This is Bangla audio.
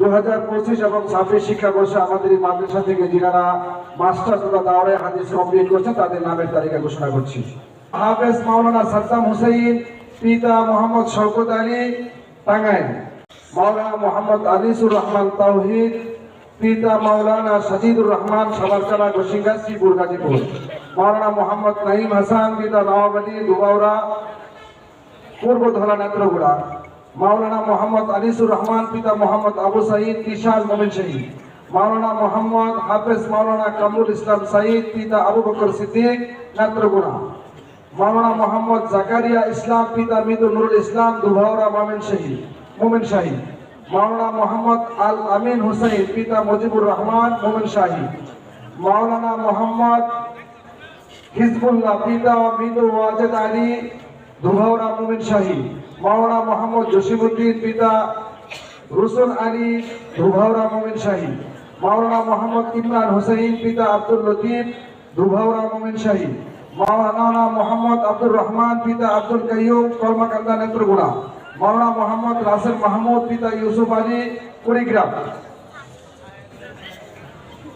দু হাজার পঁচিশ এবং ছাব্বিশ শিক্ষাবর্ষে আমাদের মাদ্রাসা থেকে যারা মাস্টার তথা দাওরে হাদিস কমপ্লিট করছে তাদের নামের তালিকা ঘোষণা করছি। হাফেজ মাওলানা সাদ্দাম হুসাইন, পিতা মোহাম্মদ শওকত আলী, টাঙ্গাইল। মাওলানা মোহাম্মদ আনিসুর রহমান তাওহিদ, পিতা মাওলানা সাজিদুর রহমান সাবারকালা গোসিঙ্গা শ্রীপুর গাজীপুর। মাওলানা মোহাম্মদ নাইম হাসান, পিতা নওয়াব দুবাউরা, পূর্ব ধলা নেত্রগুড়া মাওলানা মোহাম্মদ আনিসুর রহমান, পিতা মোহাম্মদ আবু সাইদ কিশান মোমিন শহীদ। মাওলানা মোহাম্মদ হাফেজ মাওলানা কামরুল ইসলাম সাইদ, পিতা আবু বকর সিদ্দিক নেত্রগুড়া মাওলানা মোহাম্মদ জাকারিয়া ইসলাম, পিতা মিদু নুরুল ইসলাম, দুভাওরা মোমিন শহীদ, মোমিন শাহী। মাওলানা মোহাম্মদ আল আমিন হুসাইন, পিতা মুজিবুর রহমান, মোমিন শাহী। মাওলানা মোহাম্মদ হিজবুল্লাহ, পিতা মিদু ওয়াজেদ আলী দুভাওরা মুমিন শাহী, মাওলানা মোহাম্মদ জসিমুদ্দিন পিতা রুসুল আলী দুভাওরা মুমিন শাহী, মাওলানা মোহাম্মদ ইমরান হুসাইন পিতা আব্দুল লতিফ দুভাওরা মুমিন শাহী, মাওলানা মোহাম্মদ আব্দুর রহমান পিতা আব্দুল কাইয়ুম কলমাকান্দা নেত্রগুড়া মাওলানা মোহাম্মদ রাসেল মাহমুদ পিতা ইউসুফ আলী কুড়িগ্রাম।